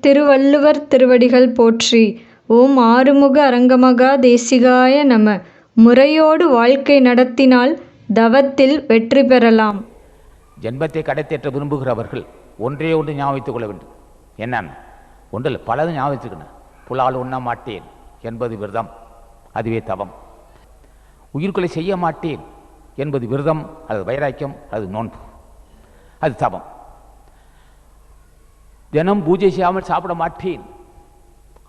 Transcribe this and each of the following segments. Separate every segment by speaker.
Speaker 1: திருவள்ளுவர் திருவடிகள் போற்றி. ஓம் ஆறுமுக அரங்கமகா தேசிகாய நம. முறையோடு வாழ்க்கை நடத்தினால் தவத்தில் வெற்றி பெறலாம்.
Speaker 2: ஜென்மத்தை கடைத்தேற்ற விரும்புகிறவர்கள் ஒன்றே ஒன்று ஞாபகத்துக் கொள்ள வேண்டும். என்னன்னு? ஒன்றில் பலதும் ஞாபகித்துக்கணும் புலால் உண்ண மாட்டேன் என்பது விரதம் அதுவே தவம். உயிர்களை செய்ய மாட்டேன் என்பது விரதம் அது வைராக்கியம் அது நோன்பு. அது தவம். தினம் பூஜை செய்யாமல் சாப்பிட மாட்டேன்.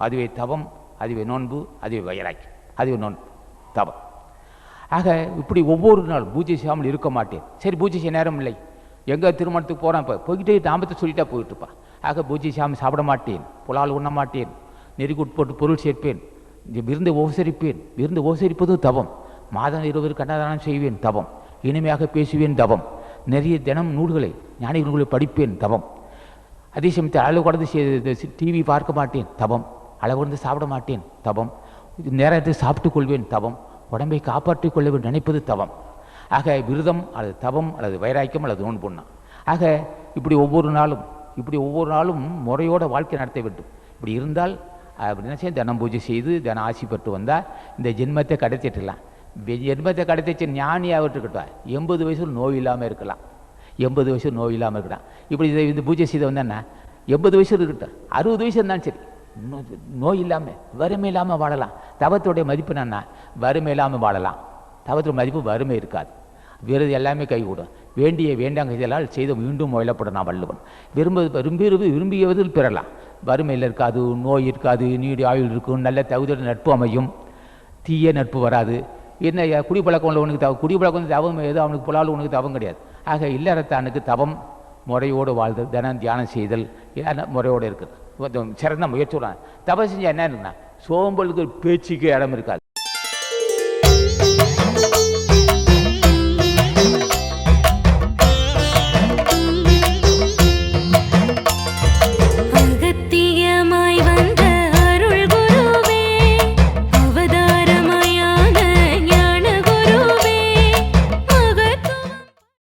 Speaker 2: அதுவே தவம் அதுவே நோன்பு அதுவே வயராக்கி அதுவே நோன்பு தவம். ஆக இப்படி ஒவ்வொரு நாள் பூஜை செய்யாமல் இருக்க மாட்டேன். சரி பூஜை செய்ய நேரம் இல்லை. எங்கே திருமணத்துக்கு போகிறேன் இப்போ போய்கிட்டே தாமத்தை சொல்லிட்டா போயிட்டுருப்பான் ஆக பூஜை செய்யாமல் சாப்பிட மாட்டேன். புலால் உண்ண மாட்டேன். நெருக்கி உட்பட்டு பொருள் சேர்ப்பேன். விருந்து உபசரிப்பேன். விருந்து உபசரிப்பதும் தவம். மாதம் இருபது கண்ணதானம் செய்வேன் தவம். இனிமையாக பேசுவேன் தவம். நிறைய தினம் நூல்களை ஞானி நூல்களை படிப்பேன் தவம். அதே சமயத்தில் அளவு கடந்து டிவி பார்க்க மாட்டேன் தவம் அளவு கடந்து சாப்பிட மாட்டேன் தபம். நேரத்தை சாப்பிட்டுக் கொள்வேன் தவம் உடம்பை காப்பாற்றிக் கொள்ள நினைப்பது தவம் ஆக விரதம் அல்லது தவம் அல்லது வைராக்கியம் அல்லது நோன்பு பொண்ணா ஆக இப்படி ஒவ்வொரு நாளும் இப்படி ஒவ்வொரு நாளும் முறையோட வாழ்க்கை நடத்த வேண்டும். இப்படி இருந்தால் அப்படின்னா சரி தினம் பூஜை செய்து தினம் ஆசி பெற்று வந்தால் இந்த ஜென்மத்தை கடத்திட்டுலாம் ஜென்மத்தை கடத்திச்சு ஞானியாக இருக்கட்டும். எண்பது வயசில் நோய் இல்லாமல் இருக்கலாம். எண்பது வயசு நோய் இல்லாமல் இருக்கலாம் இப்படி இதை இந்த பூஜை செய்த வந்தேன்னா எண்பது வயசு இருக்கட்டும் அறுபது வயசு இருந்தாலும் சரி நோய் இல்லாமல் வறுமை இல்லாமல் வாழலாம். தவத்துடைய மதிப்பு என்னன்னா வறுமை இல்லாமல் வாழலாம். தவத்துடைய மதிப்பு வறுமை இருக்காது. விரது எல்லாமே கைகூடும். வேண்டிய வேண்டாங்க இதெல்லாம் செய்து மீண்டும் முயலப்படும் நான் வள்ளுவன். விரும்ப விரும்பி விரும்பியதில் பெறலாம். வறுமையில் இருக்காது நோய் இருக்காது நீடி ஆயுள் இருக்கும் நல்ல தகுதியோட நட்பு அமையும். தீய நட்பு வராது. என்ன ஐயா, குடிப்பழக்கம் உள்ளவனுக்கு தவ குடிப்பழக்கம் தவம் ஏதோ அவனுக்கு புலால் உனக்கு தவம் கிடையாது. ஆக இல்லறத்தானுக்கு தவம் முறையோடு வாழ்தல் தினம் தியானம் செய்தல் முறையோடு இருக்குது. சிறந்த முயற்சி தவம் செஞ்சால் என்ன இருக்குன்னா சோம்பலுக்கு பேச்சுக்கு இடம் இருக்காது.